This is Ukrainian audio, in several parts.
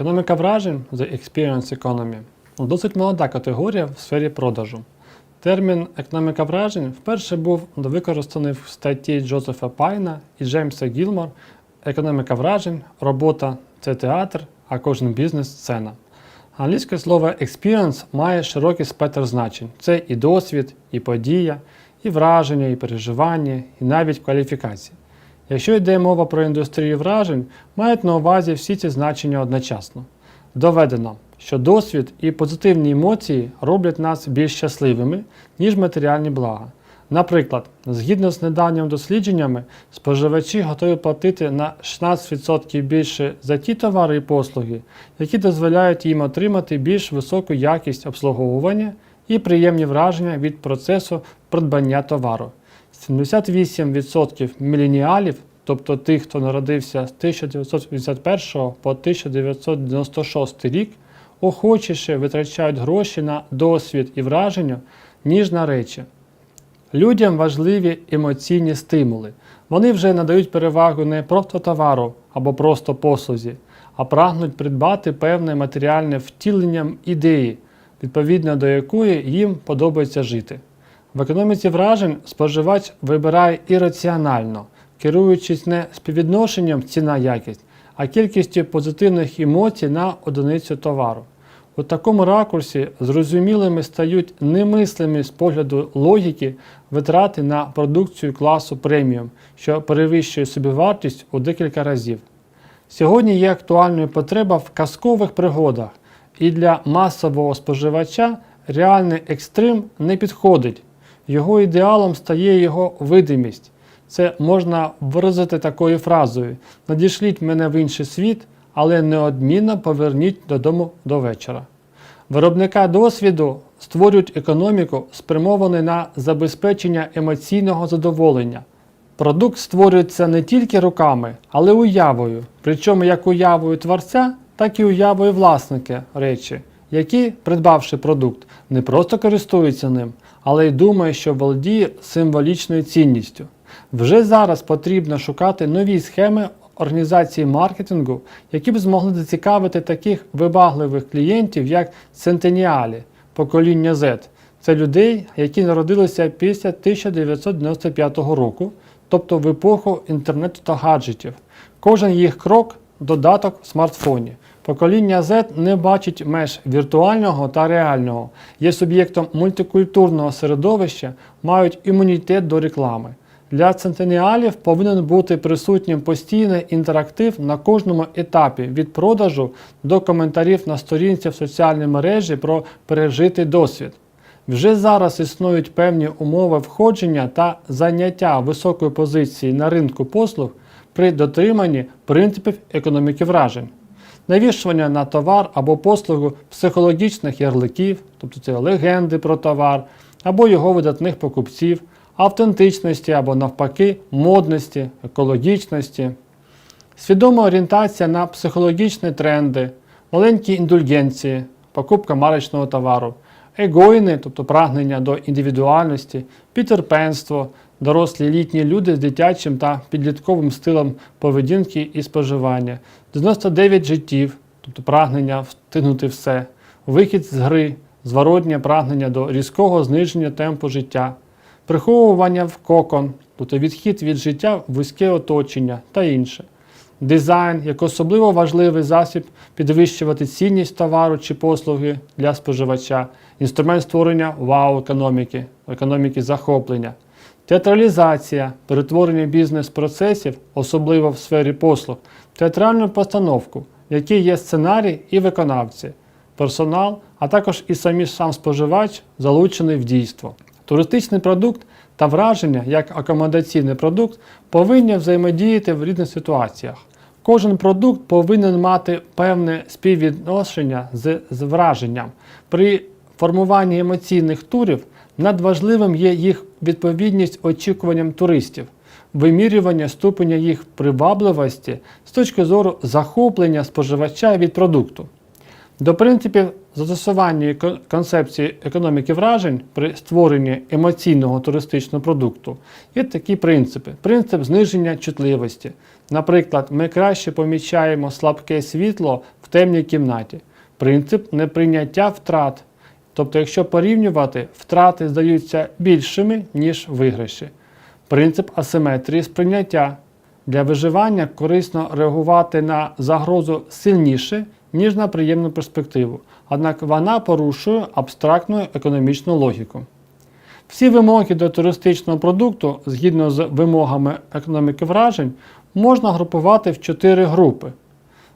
Економіка вражень The Experience Economy досить молода категорія в сфері продажу. Термін економіка вражень вперше був використаний в статті Джозефа Пайна і Джеймса Гілмор Економіка вражень, робота це театр, а кожен бізнес сцена. Англійське слово experience має широкий спектр значень. Це і досвід, і подія, і враження, і переживання, і навіть кваліфікації. Якщо йде мова про індустрію вражень, мають на увазі всі ці значення одночасно. Доведено, що досвід і позитивні емоції роблять нас більш щасливими, ніж матеріальні блага. Наприклад, згідно з недавніми дослідженнями, споживачі готові платити на 16% більше за ті товари і послуги, які дозволяють їм отримати більш високу якість обслуговування і приємні враження від процесу придбання товару. 78% міленіалів, тобто тих, хто народився з 1981 по 1996 рік, охочіше витрачають гроші на досвід і враження, ніж на речі. Людям важливі емоційні стимули. Вони вже надають перевагу не просто товару або просто послузі, а прагнуть придбати певне матеріальне втілення ідеї, відповідно до якої їм подобається жити. В економіці вражень споживач вибирає ірраціонально, керуючись не співвідношенням ціна-якість, а кількістю позитивних емоцій на одиницю товару. У такому ракурсі зрозумілими стають немислими з погляду логіки витрати на продукцію класу преміум, що перевищує собівартість у декілька разів. Сьогодні є актуальною потреба в казкових пригодах, і для масового споживача реальний екстрим не підходить. Його ідеалом стає його видимість. Це можна виразити такою фразою: надішліть мене в інший світ, але неодмінно поверніть додому до вечора. Виробника досвіду створюють економіку, спрямовану на забезпечення емоційного задоволення. Продукт створюється не тільки руками, але уявою, причому як уявою творця, так і уявою власника речі, які, придбавши продукт, не просто користуються ним, але й думають, що володіє символічною цінністю. Вже зараз потрібно шукати нові схеми організації маркетингу, які б змогли зацікавити таких вибагливих клієнтів, як центеніалі, покоління Z. Це людей, які народилися після 1995 року, тобто в епоху інтернету та гаджетів. Кожен їх крок додаток в смартфоні. Покоління Z не бачить меж віртуального та реального, є суб'єктом мультикультурного середовища, мають імунітет до реклами. Для центеніалів повинен бути присутнім постійний інтерактив на кожному етапі від продажу до коментарів на сторінці в соціальній мережі про пережитий досвід. Вже зараз існують певні умови входження та заняття високої позиції на ринку послуг при дотриманні принципів економіки вражень. Навішування на товар або послугу психологічних ярликів, тобто це легенди про товар, або його видатних покупців, автентичності або навпаки модності, екологічності, свідома орієнтація на психологічні тренди, маленькі індульгенції, покупка марочного товару, егоїни, тобто прагнення до індивідуальності, підтерпенство, дорослі літні люди з дитячим та підлітковим стилем поведінки і споживання, 99 життів, тобто прагнення встигнути все, вихід з гри, зворотнє прагнення до різкого зниження темпу життя, приховування в кокон, тобто відхід від життя в вузьке оточення та інше. Дизайн як особливо важливий засіб підвищувати цінність товару чи послуги для споживача, інструмент створення вау-економіки, економіки захоплення, театралізація, перетворення бізнес-процесів, особливо в сфері послуг, театральну постановку, в якій є сценарій і виконавці, персонал, а також і самі сам споживач залучений в дійство. Туристичний продукт та враження як акомодаційний продукт повинні взаємодіяти в різних ситуаціях. Кожен продукт повинен мати певне співвідношення з, з враженням. При формуванні емоційних турів надважливим є їх відповідність очікуванням туристів, вимірювання ступеня їх привабливості з точки зору захоплення споживача від продукту. До принципів застосування концепції економіки вражень при створенні емоційного туристичного продукту є такі принципи. Принцип зниження чутливості. Наприклад, ми краще помічаємо слабке світло в темній кімнаті. Принцип неприйняття втрат. Тобто, якщо порівнювати, втрати здаються більшими, ніж виграші. Принцип асиметрії сприйняття. Для виживання корисно реагувати на загрозу сильніше, ніж на приємну перспективу, однак вона порушує абстрактну економічну логіку. Всі вимоги до туристичного продукту, згідно з вимогами економіки вражень, можна групувати в чотири групи.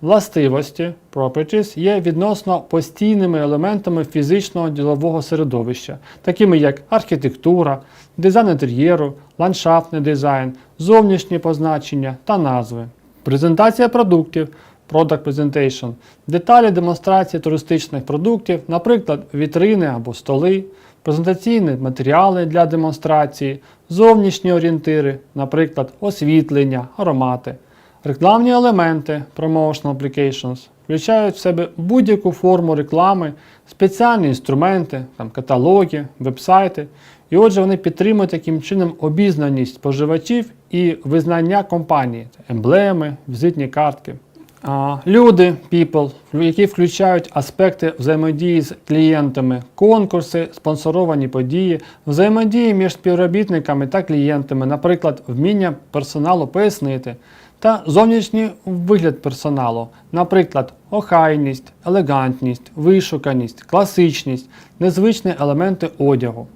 Властивості properties є відносно постійними елементами фізичного ділового середовища, такими як архітектура, дизайн інтер'єру, ландшафтний дизайн, зовнішні позначення та назви. Презентація продуктів Product Presentation, деталі демонстрації туристичних продуктів, наприклад, вітрини або столи, презентаційні матеріали для демонстрації, зовнішні орієнтири, наприклад, освітлення, аромати. Рекламні елементи Promotional Applications включають в себе будь-яку форму реклами, спеціальні інструменти, там, каталоги, вебсайти. І отже, вони підтримують таким чином обізнаність споживачів і визнання компанії, емблеми, візитні картки. А, Люди, people, які включають аспекти взаємодії з клієнтами, конкурси, спонсоровані події, взаємодії між співробітниками та клієнтами, наприклад, вміння персоналу пояснити, та зовнішній вигляд персоналу, наприклад, охайність, елегантність, вишуканість, класичність, незвичні елементи одягу.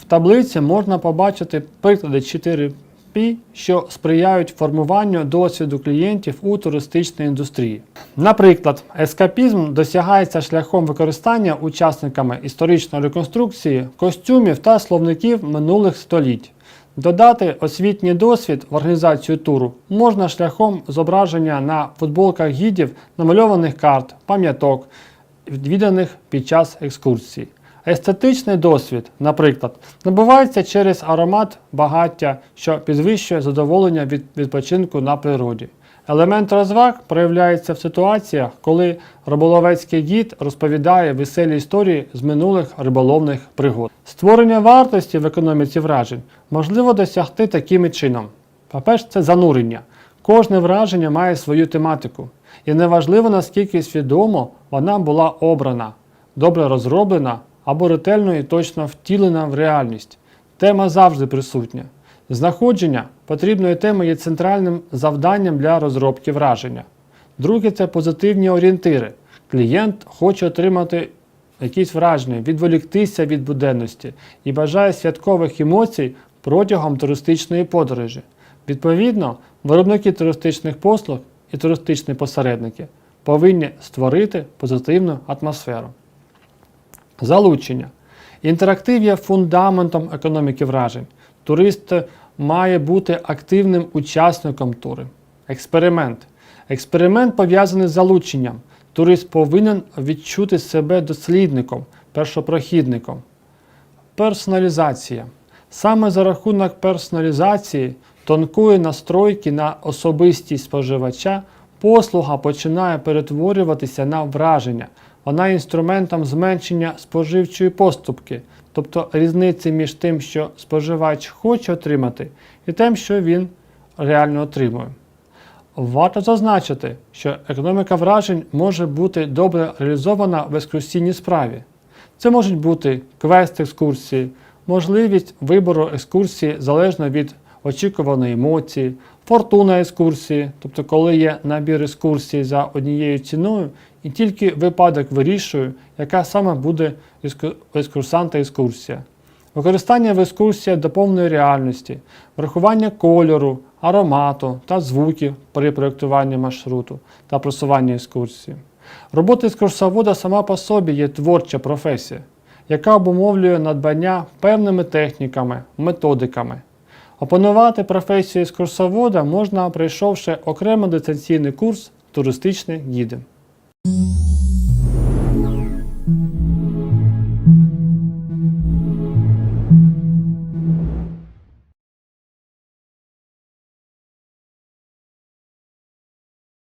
В таблиці можна побачити приклади 4P, що сприяють формуванню досвіду клієнтів у туристичній індустрії. Наприклад, ескапізм досягається шляхом використання учасниками історичної реконструкції костюмів та словників минулих століть. Додати освітній досвід в організацію туру можна шляхом зображення на футболках гідів намальованих карт, пам'яток, відвіданих під час екскурсії. Естетичний досвід, наприклад, набувається через аромат багаття, що підвищує задоволення від відпочинку на природі. Елемент розваг проявляється в ситуаціях, коли риболовецький гід розповідає веселі історії з минулих риболовних пригод. Створення вартості в економіці вражень можливо досягти таким чином. По-перше, це занурення. Кожне враження має свою тематику, і неважливо наскільки свідомо вона була обрана, добре розроблена або ретельно і точно втілена в реальність. Тема завжди присутня. Знаходження потрібної теми є центральним завданням для розробки враження. Друге це позитивні орієнтири. Клієнт хоче отримати якісь враження, відволіктися від буденності і бажає святкових емоцій протягом туристичної подорожі. Відповідно, виробники туристичних послуг і туристичні посередники повинні створити позитивну атмосферу. Залучення. Інтерактив є фундаментом економіки вражень. Турист має бути активним учасником тури. Експеримент. Експеримент пов'язаний з залученням. Турист повинен відчути себе дослідником, першопрохідником. Персоналізація. Саме за рахунок персоналізації, тонкої настройки на особистість споживача, послуга починає перетворюватися на враження. Вона є інструментом зменшення споживчої поступки, тобто різниці між тим, що споживач хоче отримати, і тим, що він реально отримує. Варто зазначити, що економіка вражень може бути добре реалізована в екскурсійній справі. Це можуть бути квест-екскурсії, можливість вибору екскурсії залежно від очікуваної емоції, фортуна екскурсії, тобто коли є набір екскурсій за однією ціною, і тільки випадок вирішує, яка саме буде екскурсанта екскурсія. Використання в екскурсіях доповненої реальності, врахування кольору, аромату та звуків при проєктуванні маршруту та просуванні екскурсії. Робота екскурсовода сама по собі є творча професія, яка обумовлює надбання певними техніками, методиками. Опанувати професію екскурсовода можна, пройшовши окремо дистанційний курс туристичні гіди. Mm-hmm.